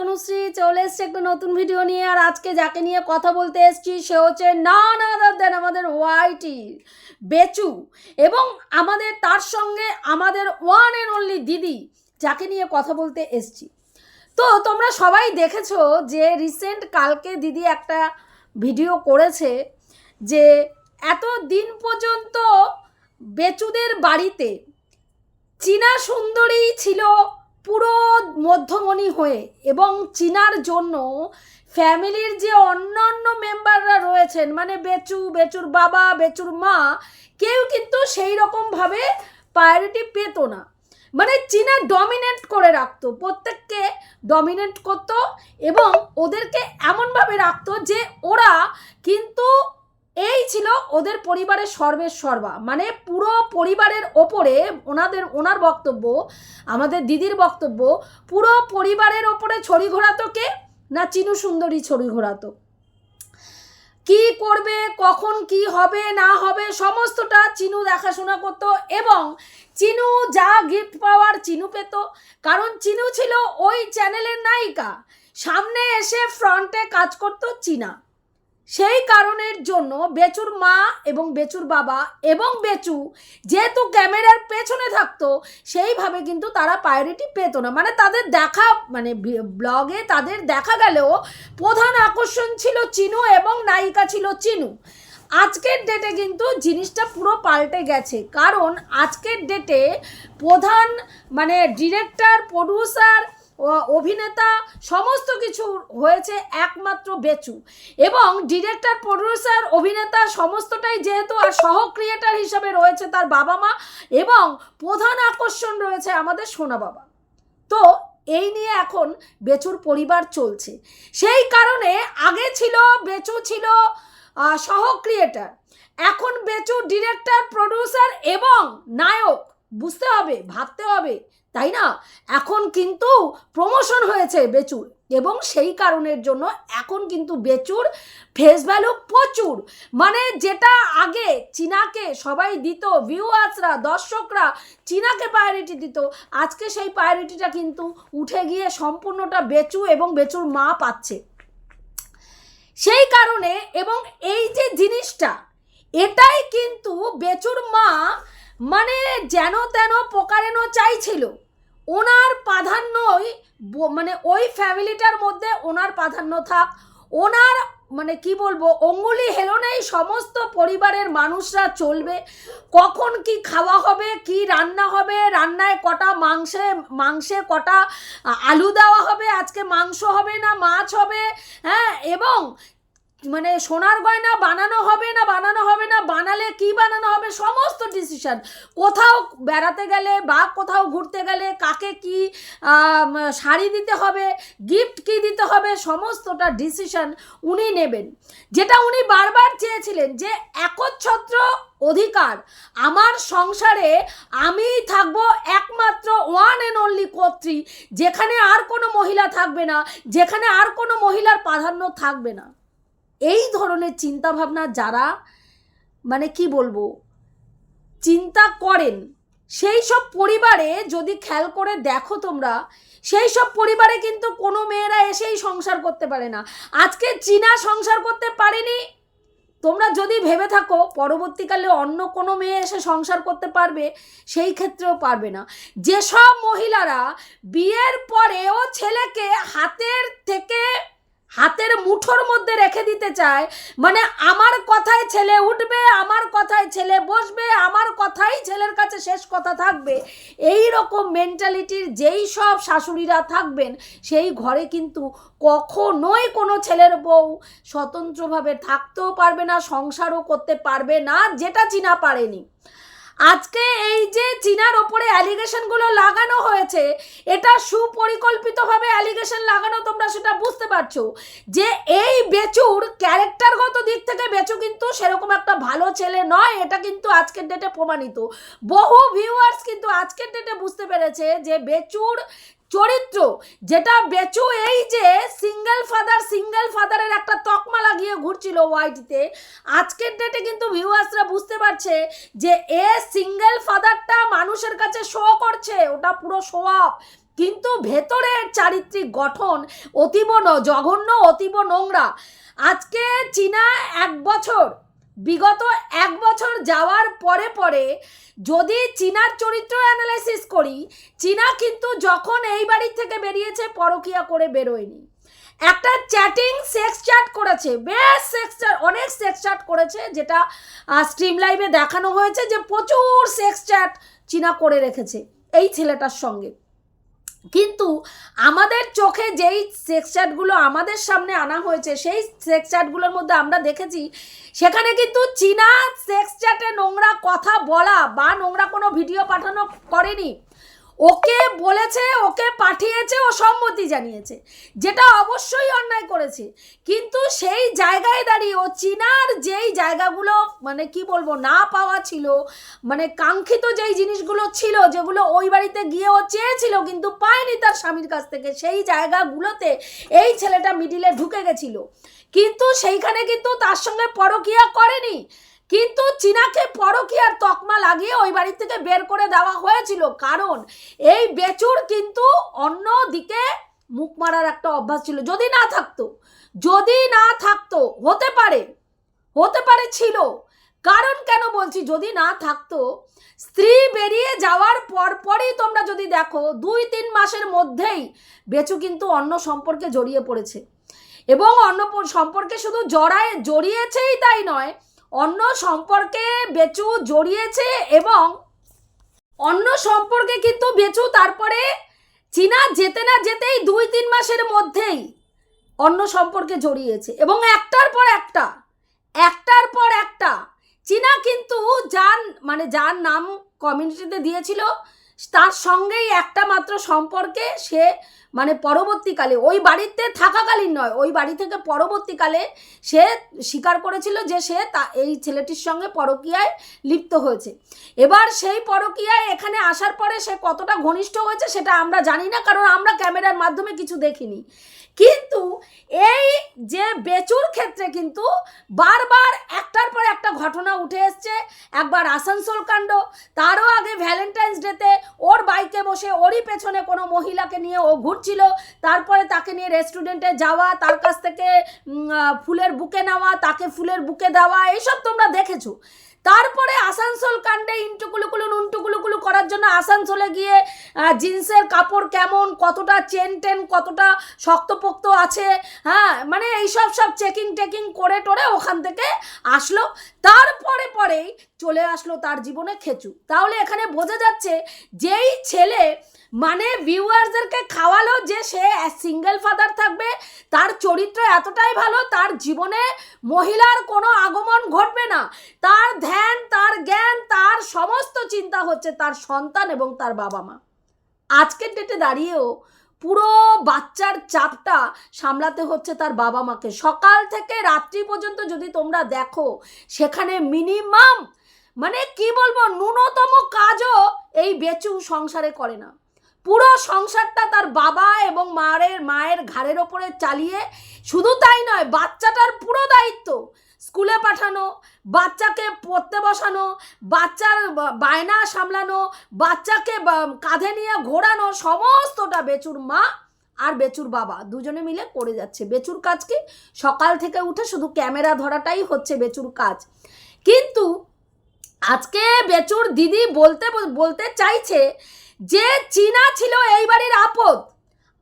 তনুশ্রী চলে এসছে একটা নতুন ভিডিও নিয়ে। আর আজকে যাকে নিয়ে কথা বলতে এসছি, সে হচ্ছে না দেন আমাদের ওয়াইটি বেচু এবং আমাদের তার সঙ্গে আমাদের ওয়ান অ্যান্ড অনলি দিদি যাকে নিয়ে কথা বলতে এসছি। তো তোমরা সবাই দেখেছ যে রিসেন্ট কালকে দিদি একটা ভিডিও করেছে যে এত দিন পর্যন্ত বেচুদের বাড়িতে চীনা সুন্দরী ছিল পুরো মধ্যমণি হয়ে এবং চিনার জন্য ফ্যামিলির যে অন্যান্য মেম্বাররা রয়েছেন মানে বেচু, বেচুর বাবা, বেচুর মা, কেউ কিন্তু সেই রকমভাবে প্রায়োরিটি পেত না। মানে চীনা ডমিনেট করে রাখতো, প্রত্যেককে ডমিনেট করতো এবং ওদেরকে এমনভাবে রাখতো যে ওরা কিন্তু এই ছিল ওদের পরিবারের সর্বের সর্বা। মানে পুরো পরিবারের ওপরে ওনাদের, ওনার বক্তব্য, আমাদের দিদির বক্তব্য, পুরো পরিবারের ওপরে ছড়ি ঘোরাতো কে না চিনু সুন্দরী ছড়ি ঘোরাতো? কি করবে, কখন কি হবে, না হবে, সমস্তটা চিনু দেখাশোনা করতো এবং চিনু যা গিফট পাওয়ার চিনু পেত। কারণ চিনু ছিল ওই চ্যানেলের নায়িকা। সামনে এসে ফ্রন্টে কাজ করতো চীনা। সেই কারণের জন্য বেচুর মা এবং বেচুর বাবা এবং বেচু যেহেতু ক্যামেরার পেছনে থাকতো, সেইভাবে কিন্তু তারা প্রায়োরিটি পেত না। মানে তাদের দেখা মানে ব্লগে তাদের দেখা গেলেও প্রধান আকর্ষণ ছিল চিনু এবং নায়িকা ছিল চিনু। আজকের ডেটে কিন্তু জিনিসটা পুরো পাল্টে গেছে। কারণ আজকের ডেটে প্রধান মানে ডিরেক্টর প্রডিউসার অভিনেতা সমস্ত কিছু হয়েছে একমাত্র বেচু। এবং ডিরেক্টর প্রডিউসার অভিনেতা সমস্তটাই যেহেতু আর সহ ক্রিয়েটার হিসাবে রয়েছে তার বাবা মা এবং প্রধান আকর্ষণ রয়েছে আমাদের সোনা বাবা। তো এই নিয়ে এখন বেচুর পরিবার চলছে। সেই কারণে আগে ছিল, বেচু ছিল সহ ক্রিয়েটার এখন বেচু ডিরেক্টর প্রডিউসার এবং নায়ক। বুঝতে হবে, ভাবতে হবে তাই না? এখন কিন্তু প্রমোশন হয়েছে বেচুর। এবং সেই কারণের জন্য এখন কিন্তু বেচুর ফেস ভ্যালু প্রচুর। মানে যেটা আগে চীনাকে সবাই দিত ভিউয়ার্সরা দর্শকরা চীনাকে প্রায়োরিটি দিত, আজকে সেই প্রায়োরিটিটা কিন্তু উঠে গিয়ে সম্পূর্ণটা বেচু এবং বেচুর মা পাচ্ছে। সেই কারণে এবং এই যে জিনিসটা, এটাই কিন্তু বেচুর মা মানে যেন তেন পোকারেন চাইছিল। ওনার প্রাধান্যই মানে ওই ফ্যামিলিটার মধ্যে ওনার প্রাধান্য থাক। ওনার মানে কি বলব, অঙ্গুলি হেলনেই সমস্ত পরিবারের মানুষরা চলবে। কখন কি খাওয়া হবে, কি রান্না হবে, রান্নায় কটা মাংসে মাংসে কটা আলু দেওয়া হবে, আজকে মাংস হবে না, মাছ হবে হ্যাঁ? এবং মানে সোনার গয়না বানানো হবে না, বানানো হবে না, বানালে কি বানানো হবে? সমস্ত ডিসিশন কোথাও বেড়াতে গেলে বা কোথাও ঘুরতে গেলে কাকে কি শাড়ি দিতে হবে গিফট কি দিতে হবে, সমস্তটা ডিসিশন উনি নেবেন। যেটা উনি বারবার চেয়েছিলেন যে একচ্ছত্র অধিকার। আমার সংসারে আমি থাকব একমাত্র ওয়ান অ্যান্ড অনলি কর্ত্রী, যেখানে আর কোনো মহিলা থাকবে না, যেখানে আর কোনো মহিলার প্রাধান্য থাকবে না। এই ধরনের চিন্তাভাবনা যারা মানে কি বলব, চিন্তা করেন, সেই সব পরিবারে যদি খেয়াল করে দেখো তোমরা, সেই সব পরিবারে কিন্তু কোনো মেয়েরা এসেই সংসার করতে পারে না। আজকে চীনা সংসার করতে পারেনি, তোমরা যদি ভেবে থাকো, পরবর্তীকালে অন্য কোনো মেয়ে এসে সংসার করতে পারবে, সেই ক্ষেত্রেও পারবে না। যেসব মহিলারা বিয়ের পরেও ছেলেকে হাতের থেকে হাতের মুঠোর মধ্যে রেখে দিতে চায়। মানে আমার কথায় ছেলে উঠবে, আমার কথায় ছেলে বসবে, আমার কথাই ছেলের কাছে শেষ কথা থাকবে। এই রকম মেন্টালিটির যেই সব শাশুড়িরা থাকবেন, সেই ঘরে কিন্তু কখনোই কোনো ছেলের বউ স্বতন্ত্রভাবে থাকতেও পারবে না, সংসারও করতে পারবে না, যেটা চীনা পারেনি। আজকে এই যে চীনার ওপরে অ্যালিগেশনগুলো লাগানো হয়েছে, এটা সুপরিকল্পিতভাবে অ্যালিগেশন লাগানো তোমরা সেটা বুঝতে পারছ। যে এই বেচুর ক্যারেক্টারগত দিক থেকে বেচু কিন্তু সেরকম একটা ভালো ছেলে নয়, এটা কিন্তু আজকের ডেটে প্রমাণিত। বহু ভিউয়ার্স কিন্তু আজকের ডেটে বুঝতে পেরেছে যে বেচুর চরিত্র, যেটা বেচু এই যে সিঙ্গেল ফাদার সিঙ্গেল ফাদারের একটা তকমা লাগিয়ে ঘুরছিল ওয়াইটিতে আজকের ডেটে কিন্তু ভিউয়ার্সরা বুঝতে পারছে যে এ সিঙ্গেল ফাদারটা মানুষের কাছে শো করছে, ওটা পুরো শো অফ কিন্তু ভেতরের চারিত্রিক গঠন অতীব জঘন্য, অতীব নোংরা। আজকে চীনা এক বছর বিগত এক বছর যাওয়ার পরে পরে যদি চীনার চরিত্র অ্যানালাইসিস করি, চীনা কিন্তু যখন এই বাড়ি থেকে বেরিয়েছে, পরকিয়া করে বেরোয়নি। একটা চ্যাটিং সেক্স চ্যাট করেছে, বেশ সেক্স চ্যাট অনেক সেক্স চ্যাট করেছে, যেটা স্ট্রিম লাইভে দেখানো হয়েছে যে প্রচুর সেক্স চ্যাট চীনা করে রেখেছে, এই ছেলেটার সঙ্গে। কিন্তু আমাদের চোখে যেই সেক্স আমাদের সামনে আনা হয়েছে, সেই সেক্স মধ্যে আমরা দেখেছি, সেখানে কিন্তু চীনা সেক্স চ্যাটে নোংরা কথা বলা বা নোংরা কোনো ভিডিও পাঠানো করেনি। ওকে বলেছে, ওকে পাঠিয়েছে, ও সম্মতি জানিয়েছে, যেটা অবশ্যই অন্যায় করেছে। কিন্তু সেই জায়গায় দাঁড়িয়ে ও চীনার যেই জায়গাগুলো মানে কি বলব, না পাওয়া ছিল মানে কাঙ্ক্ষিত যেই জিনিসগুলো ছিল, যেগুলো ওই বাড়িতে গিয়ে ও চেয়েছিল, কিন্তু পায়নি তার স্বামীর কাছ থেকে, সেই জায়গাগুলোতে এই ছেলেটা মিডিলে ঢুকে গেছিল। কিন্তু সেইখানে কিন্তু তার সঙ্গে পরকিয়া করেনি। কিন্তু চীনাকে পরকিয়ার তকমা লাগিয়ে ওই বাড়ি থেকে বের করে দেওয়া হয়েছিল। কারণ এই বেচুর কিন্তু অন্য দিকে মুখ মারার একটা অভ্যাস ছিল। যদি না থাকতো, যদি না থাকতো, হতে পারে হতে পারে ছিল। কারণ কেন বলছি? যদি না থাকতো, স্ত্রী বেরিয়ে যাওয়ার পর পরই তোমরা যদি দেখো, দুই তিন মাসের মধ্যেই বেচু কিন্তু অন্য সম্পর্কে জড়িয়ে পড়েছে। এবং অন্য সম্পর্কে শুধু জড়ায়, জড়িয়েছেই তাই নয় অন্য সম্পর্কে বেচু জড়িয়েছে এবং অন্য সম্পর্কে কিন্তু বেচু তারপরে চীনা যেতে না যেতেই দুই তিন মাসের মধ্যেই অন্য সম্পর্কে জড়িয়েছে এবং একটার পর একটা, একটার পর একটা চীনা কিন্তু যার মানে যার নাম কমিউনিটিতে দিয়েছিল তার সঙ্গেই একটা মাত্র সম্পর্কে সে মানে পরবর্তীকালে, ওই বাড়িতে থাকাকালীন নয়, ওই বাড়ি থেকে পরবর্তীকালে সে স্বীকার করেছিল যে সে তা, এই ছেলেটির সঙ্গে পরকীয়ায় লিপ্ত হয়েছে। এবার সেই পরকীয়ায় এখানে আসার পরে সে কতটা ঘনিষ্ঠ হয়েছে সেটা আমরা জানি না, কারণ আমরা ক্যামেরার মাধ্যমে কিছু দেখিনি। কিন্তু এই যে বেচুর ক্ষেত্রে কিন্তু বারবার একটার পর একটা ঘটনা উঠে এসছে। একবার আসানসোল কাণ্ড, তারও আগে ভ্যালেন্টাইন্স ডেতে ওর বাইকে বসে ওরই পেছনে কোনো মহিলাকে নিয়ে ও ঘুরছিল, তারপরে তাকে নিয়ে রেস্টুরেন্টে যাওয়া, তার কাছ থেকে ফুলের বুকে নেওয়া, তাকে ফুলের বুকে দেওয়া, এইসব তোমরা দেখেছ। তারপরে আসানসোল কাণ্ডে ইন্টুকুলুকুলু নুনটুকুলুকুলু করার জন্য আসানসোলে গিয়ে জিন্সের কাপড় কেমন, কতটা চেন টেন, কতটা শক্তপোক্ত আছে হ্যাঁ মানে এইসব সব চেকিং টেকিং করে টোরে ওখান থেকে আসলো। তারপরে পরেই চলে আসলো তার জীবনে খেচু। তাহলে এখানে বোঝা যাচ্ছে যেই ছেলে মানে ভিউয়ার্সদেরকে খাওয়ালো যে সে সিঙ্গেল ফাদার থাকবে, তার চরিত্র এতটাই ভালো, তার জীবনে মহিলার কোনো আগমন ঘটবে না। তার ধ্যান, তার জ্ঞান, তার সমস্ত চিন্তা হচ্ছে তার সন্তান এবং তার বাবা মা। আজকের ডেটে দাঁড়িয়েও পুরো বাচ্চার চাপটা সামলাতে হচ্ছে তার বাবা মাকে। সকাল থেকে রাত্রি পর্যন্ত যদি তোমরা দেখো, সেখানে মিনিমাম মানে কি বলব, ন্যূনতম কাজও এই বেচু সংসারে করে না। পুরো সংসারটা তার বাবা এবং মায়ের মায়ের ঘাড়ের ওপরে চালিয়ে শুধু তাই নয়, বাচ্চাটার পুরো দায়িত্ব। স্কুলে পাঠানো, বাচ্চাকে পড়তে বসানো, বাচ্চার বায়না সামলানো, বাচ্চাকে কাঁধে নিয়ে ঘোরানো, সমস্তটা বেচুর মা আর বেচুর বাবা। দুজনে মিলে করে যাচ্ছে। বেচুর কাজ কি? সকাল থেকে উঠে শুধু ক্যামেরা ধরাটাই হচ্ছে বেচুর কাজ। কিন্তু আজকে বেচুর দিদি বলতে বলতে চাইছে যে চীনা ছিল এই বাড়ির আপদ।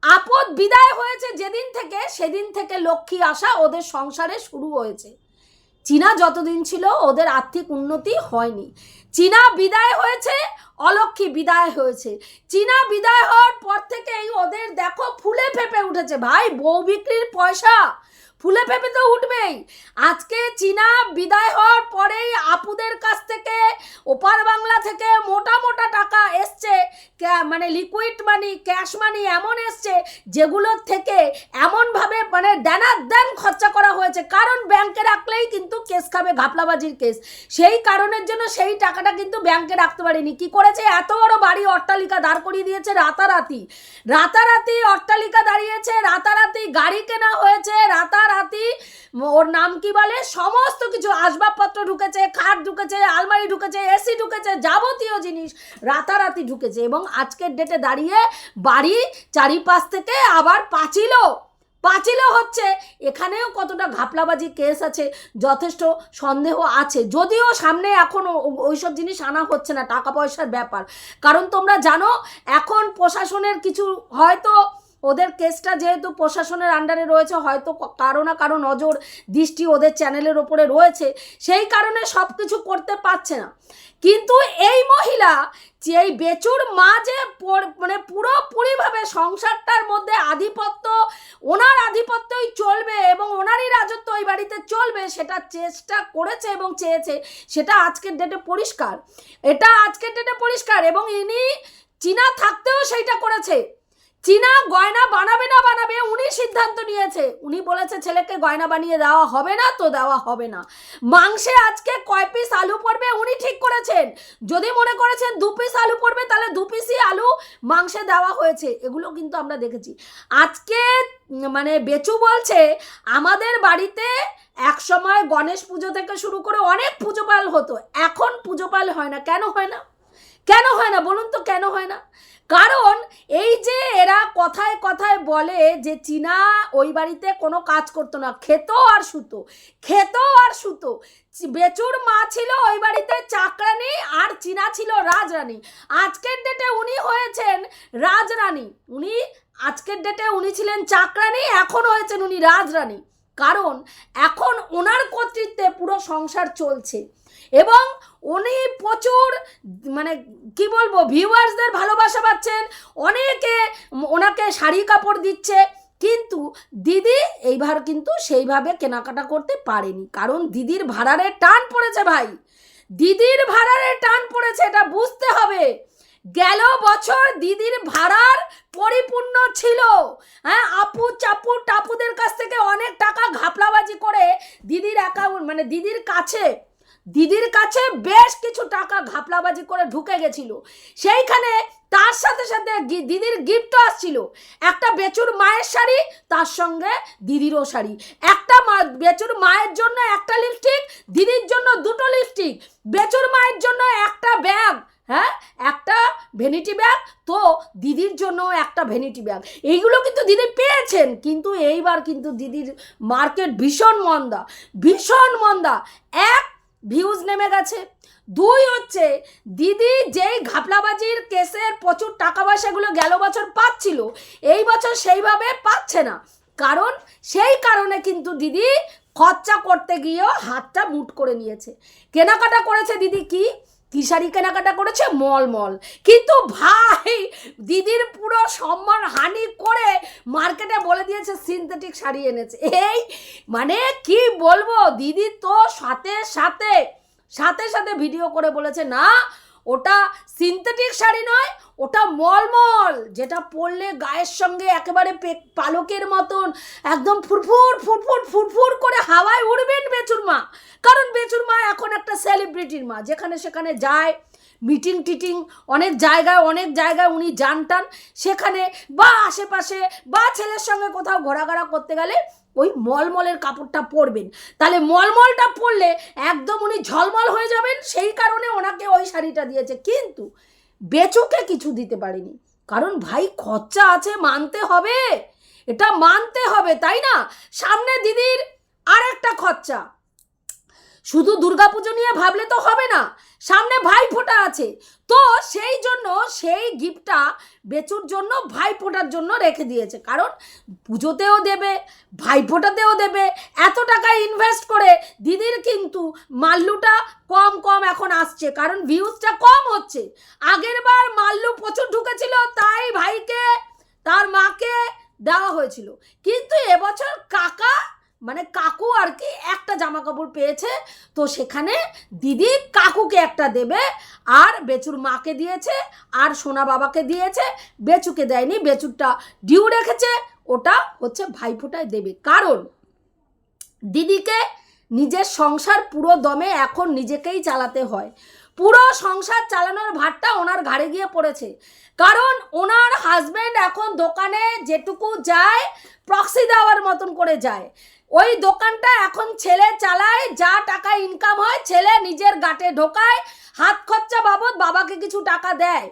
আপদ বিদায় হয়েছে যেদিন থেকে, সেদিন থেকে লক্ষ্মী আসা ওদের সংসারে শুরু হয়েছে। চীনা যতদিন ছিল ওদের আর্থিক উন্নতি হয়নি। চীনা বিদায় হয়েছে অলক্ষী বিদায় হয়েছে। চীনা বিদায় হওয়ার পর থেকেই ওদের দেখো ফুলে ফেপে উঠেছে। ভাই, বউ বিক্রির পয়সা ফুলে ফেপে তো উঠবেই। আজকে চীনা বিদায় হওয়ার পরেই আপুদের কাছ থেকে, ওপার বাংলা থেকে মোটা মোটা টাকা এসছে মানে লিকুইড মানি ক্যাশ মানি এমন এসছে, যেগুলোর থেকে এমনভাবে মানে দেনার দেন খরচা করা হয়েছে। কারণ ব্যাংকে রাখলেই কিন্তু কেস খাবে, ঘাপলাবাজির কেস। সেই কারণের জন্য সেই টাকাটা কিন্তু ব্যাংকে রাখতে পারেনি। কি করেছে? এত বড় বাড়ি অট্টালিকা দাঁড় করিয়ে দিয়েছে রাতারাতি। রাতারাতি অট্টালিকা দাঁড়িয়েছে, রাতারাতি গাড়ি কেনা হয়েছে রাতারাতি ওর নাম কি বলে? সমস্ত কিছু, আসবাবপত্র ঢুকেছে, খাট ঢুকেছে, আলমারি ঢুকেছে এসি ঢুকেছে, যাবতীয় জিনিস রাতারাতি ঢুকেছে এবং আজকের ডেটে দাঁড়িয়ে বাড়ি চারিপাশ থেকে আবার পাঁচিলও পাঁচিলও হচ্ছে। এখানেও কতটা ঘাপলাবাজি কেস আছে, যথেষ্ট সন্দেহ আছে। যদিও সামনে এখন ওইসব জিনিস আনা হচ্ছে না, টাকা পয়সার ব্যাপার। কারণ তোমরা জানো, এখন প্রশাসনের কিছু হয়তো ওদের কেসটা যেহেতু প্রশাসনের আন্ডারে রয়েছে, হয়তো কারও না কারও নজর, দৃষ্টি ওদের চ্যানেলের ওপরে রয়েছে, সেই কারণে সব কিছু করতে পারছে না। কিন্তু এই মহিলা এই বেচুর মা যে মানে পুরোপুরিভাবে সংসারটার মধ্যে আধিপত্য, ওনার আধিপত্যই চলবে এবং ওনারই রাজত্ব ওই বাড়িতে চলবে, সেটা চেষ্টা করেছে এবং চেয়েছে, সেটা আজকের ডেটে পরিষ্কার। এটা আজকের ডেটে পরিষ্কার এবং ইনি চীনা থাকতেও সেইটা করেছে। চীনা গয়না বানাবে না বানাবে, উনি সিদ্ধান্ত নিয়েছে। উনি বলেছে, ছেলেকে গয়না বানিয়ে দেওয়া হবে না তো দেওয়া হবে না। মাংসে আজকে কয় পিস আলু পড়বে? উনি ঠিক করেছেন। যদি মনে করেছেন দু পিস আলু পড়বে, তাহলে দু পিসই আলু মাংসে দেওয়া হয়েছে। এগুলো কিন্তু আমরা দেখেছি। আজকে মানে বেচু বলছে, আমাদের বাড়িতে এক সময় গণেশ পুজো থেকে শুরু করে অনেক পুজো পাল হতো। এখন পুজো পাল হয় না। কেন হয় না? কেন হয় না? বলুন তো কেন হয় না? কারণ এই যে এরা কথায় কথায় বলে যে চীনা ওই বাড়িতে কোনো কাজ করতো না, খেতো আর সুতো খেতো আর সুতো বেচুর মা ছিল ওই বাড়িতে, চাকরানি আর চীনা ছিল রাজরানী। আজকের ডেটে উনি হয়েছেন রাজরানী। উনি, আজকের ডেটে উনি ছিলেন চাকরানি, এখন হয়েছেন উনি রাজরানী। কারণ এখন ওনার কর্তৃত্বে পুরো সংসার চলছে। এবং উনি প্রচুর মানে কি বলব ভিউয়ার্সদের ভালোবাসা পাচ্ছেন। অনেকে ওনাকে শাড়ি কাপড় দিচ্ছে। কিন্তু দিদি এইবার কিন্তু সেইভাবে কেনাকাটা করতে পারেনি। কারণ দিদির ভাড়ারে টান পড়েছে ভাই। দিদির ভাড়ারে টান পড়েছে, এটা বুঝতে হবে। গেল বছর দিদির ভাড়ার পরিপূর্ণ ছিল। হ্যাঁ আপু চাপু টাপুদের কাছ থেকে অনেক টাকা ঘাপলাবাজি করে দিদির অ্যাকাউন্ট মানে দিদির কাছে দিদির কাছে বেশ কিছু টাকা ঘাপলাবাজি করে ঢুকে গেছিল। সেইখানে তার সাথে সাথে দিদির গিফটও আসছিল। একটা বেচুর মায়ের শাড়ি, তার সঙ্গে দিদিরও শাড়ি। একটা বেচুর মায়ের জন্য একটা লিপস্টিক দিদির জন্য দুটো লিপস্টিক বেচুর মায়ের জন্য একটা ব্যাগ হ্যাঁ? একটা ভ্যানিটি ব্যাগ তো দিদির জন্য একটা ভ্যানিটি ব্যাগ এইগুলো কিন্তু দিদি পেয়েছেন, কিন্তু এইবার কিন্তু দিদির মার্কেট ভীষণ মন্দা ভীষণ মন্দা। এক ভিউজ নেমে গেছে, দুই হচ্ছে দিদি যেই ঘাপলাবাজির কেসের প্রচুর টাকা পয়সাগুলো গেল বছর পাচ্ছিল, এই বছর সেইভাবে পাচ্ছে না। কারণ সেই কারণে কিন্তু দিদি খরচা করতে গিয়েও হাতটা মুট করে নিয়েছে। কেনাকাটা করেছে দিদি কি? কি শাড়ি কেনাকাটা করেছে? মল মল। কিন্তু ভাই, দিদির পুরো সম্মান হানি করে মার্কেটে বলে দিয়েছে সিনথেটিক শাড়ি এনেছে। এই মানে কি বলব? দিদি তো সাথে সাথে সাথে সাথে ভিডিও করে বলেছে, না ওটা সিনথেটিক শাড়ি নয়, ওটা মলমল, যেটা পরলে গায়ের সঙ্গে একেবারে পালকের মতন, একদম ফুরফুর ফুরফুর ফুরফুর করে হাওয়ায় উড়বেন বেচুর মা। কারণ বেচুর মা এখন একটা সেলিব্রিটির মা, যেখানে সেখানে যায় মিটিং টিটিং, অনেক জায়গায় অনেক জায়গায় উনি জানটান সেখানে বা আশেপাশে বা ছেলের সঙ্গে কোথাও ঘোরাঘোরা করতে গেলে ওই মলমলের কাপড়টা পরবেন। তাহলে মলমলটা পরলে একদম উনি ঝলমল হয়ে যাবেন, সেই কারণে ওনাকে ওই শাড়িটা দিয়েছে। কিন্তু বেচুকে কিছু দিতে পারেনি। কারণ ভাই, খরচা আছে, মানতে হবে। এটা মানতে হবে, তাই না? সামনে দিদির আর একটা খরচা। শুধু দুর্গাপুজো নিয়ে ভাবলে তো হবে না। সামনে ভাই ফোঁটা আছে। তো সেই জন্য সেই গিফটটা বেচুর জন্য ভাই ফোঁটার জন্য রেখে দিয়েছে। কারণ পুজোতেও দেবে ভাই ফোঁটাতেও দেবে, এত টাকা ইনভেস্ট করে দিদির কিন্তু মাল্লুটা কম কম এখন আসছে। কারণ ভিউজটা কম হচ্ছে। আগের বার মাল্লু প্রচুর ঢুকেছিল, তাই ভাইকে, তার মাকে দেওয়া হয়েছিল। কিন্তু এবছর কাকা মানে কাকু আর কি একটা জামা কাপড় পেয়েছে, তো সেখানে দিদি কাকুকে একটা দেবে, আর বেচুর মাকে দিয়েছে, আর সোনা বাবাকে দিয়েছে, বেচুকে দেয়নি, বেচুরটা ডিউ রেখেছে, ওটা হচ্ছে ভাইফোঁটায় দেবে। কারণ দিদিকে নিজের সংসার পুরো দমে এখন নিজেকেই চালাতে হয়। পুরো সংসার চালানোর ভারটা ওনার ঘাড়ে গিয়ে পড়েছে। কারণ ওনার হাজব্যান্ড এখন দোকানে যেটুকু যায় প্রক্সি দেওয়ার মতন করে যায়। ওই দোকানটা এখন ছেলে চালায়, যা টাকা ইনকাম হয় ছেলে নিজের গাটে ঢোকায়, হাত খরচা বাবদ বাবাকে কিছু টাকা দেয়।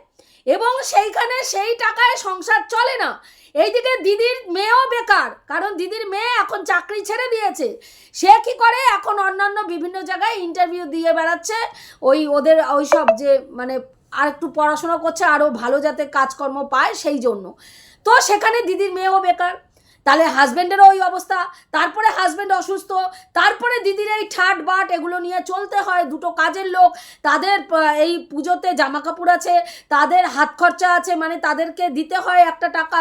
এবং সেইখানে সেই টাকায় সংসার চলে না। এইদিকে দিদির মেয়েও বেকার, কারণ দিদির মেয়ে এখন চাকরি ছেড়ে দিয়েছে। সে কি করে? এখন অন্যান্য বিভিন্ন জায়গায় ইন্টারভিউ দিয়ে বেড়াচ্ছে। ওই ওদের, ওই সব যে মানে আর একটু পড়াশোনা করছে, আরও ভালো যাতে কাজকর্ম পায় সেই জন্য। তো সেখানে দিদির মেয়েও বেকার। তাহলে হাজব্যান্ডেরও ওই অবস্থা, তারপরে হাজব্যান্ড অসুস্থ, তারপরে দিদির এই ঠাট বাট এগুলো নিয়ে চলতে হয়, দুটো কাজের লোক, তাদের এই পুজোতে জামা কাপড় আছে, তাদের হাত খরচা আছে মানে তাদেরকে দিতে হয় একটা টাকা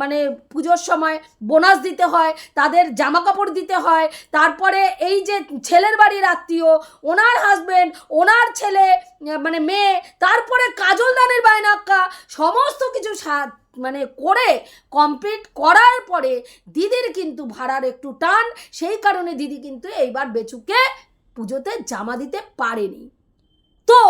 মানে পুজোর সময় বোনাস দিতে হয়, তাদের জামা কাপড় দিতে হয়, তারপরে এই যে ছেলের বাড়ির আত্মীয়, ওনার হাজবেন্ড ওনার ছেলে মানে মেয়ে, তারপরে কাজল দানের বায়নাক্কা সমস্ত কিছু মানে করে কমপ্লিট করার পরে দিদির কিন্তু ভাড়ার একটু টান, সেই কারণে দিদি কিন্তু এইবার বেচুকে পুজোতে জামা দিতে পারেনি। তো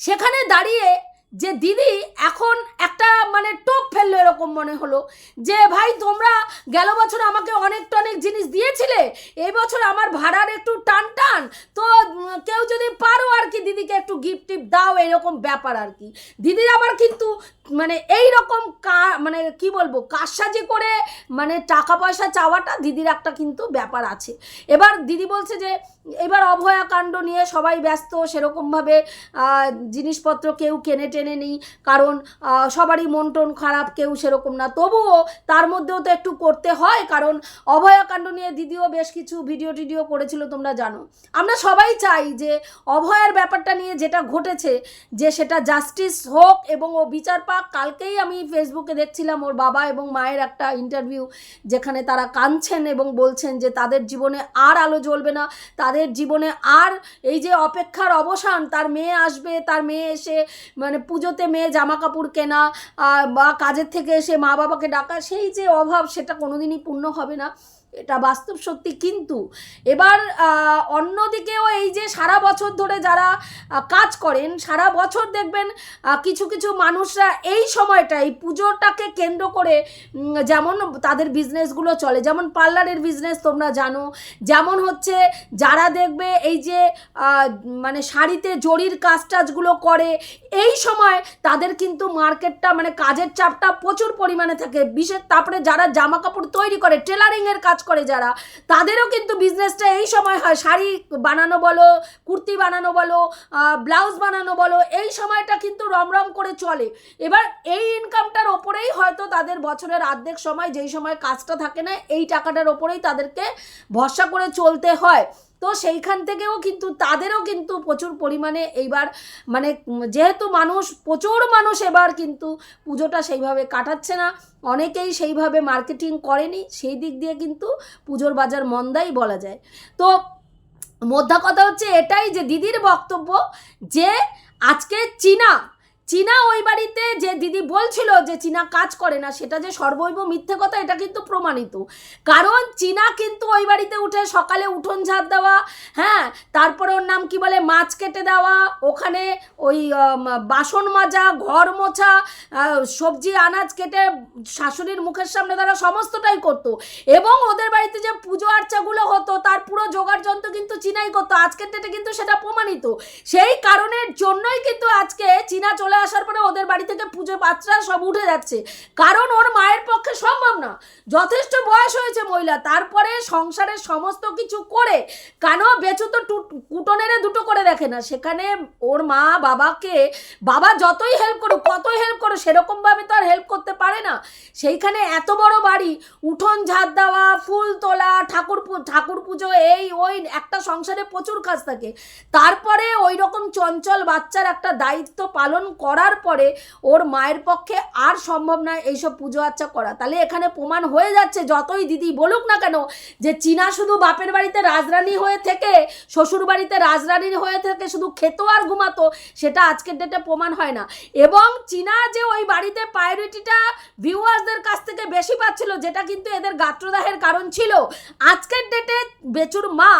সেখানে দাঁড়িয়ে যে দিদি এখন একটা মানে টোপ ফেলল এরকম মনে হলো যে, ভাই, তোমরা গেল বছর আমাকে অনেক এই বছর আমার ভাড়ার একটু টান টান তো কেউ যদি পারো আর কি দিদিকে একটু গিফট টিপ দাও, এরকম ব্যাপার আর কি। দিদির আবার কিন্তু মানে এই রকম কা মানে কি বলব, কারসাজি করে মানে টাকা পয়সা চাওয়াটা দিদির একটা কিন্তু ব্যাপার আছে। এবার দিদি বলছে যে, এবার অভয়া কাণ্ড নিয়ে সবাই ব্যস্ত, সেরকমভাবে জিনিসপত্র কেউ কেনে টেনে নেই, কারণ সবারই মন টন খারাপ, কেউ সেরকম না। তবুও তার মধ্যেও তো একটু করতে হয়, কারণ অভয়াকাণ্ড নিয়ে দিদিও বেশ কিছু ভিডিও টিডিও করেছিল, তোমরা জানো। আমরা সবাই চাই যে অভয়ার ব্যাপারটা নিয়ে যেটা ঘটেছে, যে সেটা জাস্টিস হোক এবং ও বিচার পাক। কালকেই আমি ফেসবুকে দেখছিলাম ওর বাবা এবং মায়ের একটা ইন্টারভিউ যেখানে তারা কাঁদছেন এবং বলছেন যে তাদের জীবনে আর আলো জ্বলবে না, তাদের জীবনে আর এই যে অপেক্ষার অবসান, তার মেয়ে আসবে, তার মেয়ে এসে মানে পুজোতে মেয়ে জামা কাপড় কেনা বা কাজের থেকে এসে মা বাবাকে ডাকা, সেই যে অভাব, সেটা কোনোদিনই পূর্ণ হবে না। এটা বাস্তব সত্যি কিন্তু। এবার অন্যদিকেও এই যে সারা বছর ধরে যারা কাজ করেন, সারা বছর দেখবেন কিছু কিছু মানুষরা এই সময়টা এই পুজোটাকে কেন্দ্র করে যেমন তাদের বিজনেসগুলো চলে, যেমন পার্লারের বিজনেস তোমরা জানো, যেমন হচ্ছে যারা দেখবে এই যে মানে শাড়িতে জরির কাজ টাজগুলো করে, এই সময় তাদের কিন্তু মার্কেটটা মানে কাজের চাপটা প্রচুর পরিমাণে থাকে। বিশেষ তারপরে যারা জামা কাপড় তৈরি করে টেলারিংয়ের কাজ করে যারা, তাদেরও কিন্তু বিজনেসটা এই সময় হয়। শাড়ি বানানো বলো, কুর্তি বানানো বলো ব্লাউজ বানানো বলো, এই সময়টা কিন্তু রমরম করে চলে। এবার এই ইনকামটার ওপরেই হয়তো তাদের বছরের আর্ধেক সময় যেই সময় কাজটা থাকে না, এই টাকাটার ওপরেই তাদেরকে ভরসা করে চলতে হয়। তো সেইখান থেকেও কিন্তু তাদেরও কিন্তু প্রচুর পরিমাণে এইবার মানে যেহেতু মানুষ, প্রচুর মানুষ এবার কিন্তু পুজোটা সেইভাবে কাটাচ্ছে না। অনেকেই সেইভাবে মার্কেটিং করেনি, সেই দিক দিয়ে কিন্তু পুজোর বাজার মন্দাই বলা যায়। তো মধ্যা কথা হচ্ছে এটাই যে দিদির বক্তব্য যে আজকে চীনা চীনা ওই বাড়িতে যে দিদি বলছিল যে চীনা কাজ করে না, সেটা যে সর্বৈব মিথ্যে কথা, এটা কিন্তু প্রমাণিত। কারণ চীনা কিন্তু ওই বাড়িতে উঠে সকালে উঠোন ঝাড় দেওয়া হ্যাঁ তারপরে ওর নাম কি বলে, মাছ কেটে দেওয়া, ওখানে ওই বাসন মাজা, ঘর মোছা সবজি আনাজ কেটে শাশুড়ির মুখের সামনে তারা সমস্তটাই করতো। এবং ওদের বাড়িতে যে পুজো আর্চাগুলো হতো, তার পুরো জোগাড় যন্ত্র কিন্তু চীনাই করতো। আজকের ডেটে কিন্তু সেটা প্রমাণিত। সেই কারণের জন্যই কিন্তু আজকে চীনা চলে আসার পরে ওদের বাড়ি থেকে পুজো পাত্রা সব উঠে যাচ্ছে। কারণ ওর মায়ের পক্ষে সম্ভব না। যথেষ্ট বয়স হয়েছে মহিলা, তারপরে সংসারের সমস্ত কিছু করে কেন বেচু তো কুটনেরে দুটো করে দেখে না। সেখানে ওর মা বাবাকে, বাবা যতই হেল্প করুক, কতই হেল্প করো সেরকমভাবে তো আর হেল্প করতে পারে না। সেইখানে এত বড় বাড়ি, উঠোন ঝাড় দেওয়া, ফুল তোলা, ঠাকুর ঠাকুর পুজো, এই, ওই, একটা সংসারে প্রচুর কাজ থাকে। তারপরে ওই রকম চঞ্চল বাচ্চার একটা দায়িত্ব পালন করার পরে ওর মায়ের পক্ষে আর সম্ভব নয় এইসব পুজো আচ্চা করা। তাহলে এখানে প্রমাণ হয়ে যাচ্ছে যতই দিদি বলুক না কেন যে চীনা শুধু বাপের বাড়িতে রাজরানী হয়ে থেকে, শ্বশুর বাড়িতে রাজরানীর হয়ে থেকে শুধু খেতো আর ঘুমাতো, সেটা আজকের ডেটে প্রমাণ হয় না। এবং চীনা যে ওই বাড়িতে প্রায়োরিটিটা ভিউয়ার্সদের কাছ থেকে বেশি পাচ্ছিল, যেটা কিন্তু এদের গাত্রদাহের কারণ ছিল। আজকের ডেটে বেচুর মা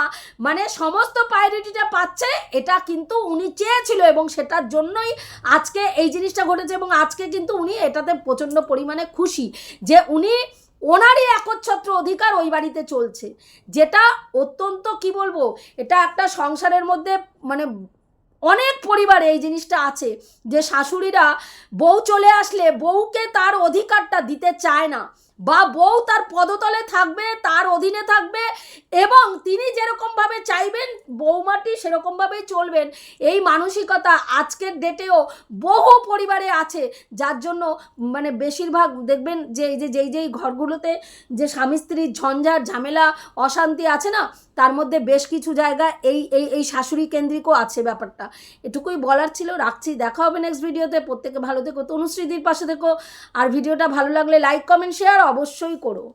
মানে সমস্ত প্রায়োরিটিটা পাচ্ছে, এটা কিন্তু উনি চেয়েছিল এবং সেটার জন্যই আজকে এই জিনিসটা ঘটেছে এবং আজকে কিন্তু উনি এটাতে প্রচণ্ড পরিমাণে খুশি যে উনি ওনারই একচ্ছত্র অধিকার ওই বাড়িতে চলছে। যেটা অত্যন্ত, কি বলব, এটা একটা সংসারের মধ্যে মানে অনেক পরিবারে এই জিনিসটা আছে যে শাশুড়িরা বউ চলে আসলে বউকে তার অধিকারটা দিতে চায় না। বা বউ তার পদতলে থাকবে, তার অধীনে থাকবে এবং তিনি যেরকমভাবে চাইবেন, বৌমাটি সেরকমভাবেই চলবেন। এই মানসিকতা আজকের ডেটেও বহু পরিবারে আছে, যার জন্য মানে বেশিরভাগ দেখবেন যে এই যে, যেই যেই ঘরগুলোতে যে স্বামী স্ত্রীর ঝঞ্ঝাট ঝামেলা, অশান্তি আছে না, তার মধ্যে বেশ কিছু জায়গা এই এই এই শাশুড়ি কেন্দ্রিকও আছে ব্যাপারটা। এটুকুই বলার ছিল, রাখছি, দেখা হবে নেক্সট ভিডিওতে প্রত্যেকে ভালো থেকো, তনুশ্রীদির পাশে থেকো। আর ভিডিওটা ভালো লাগলে লাইক কমেন্ট শেয়ার অবশ্যই করো।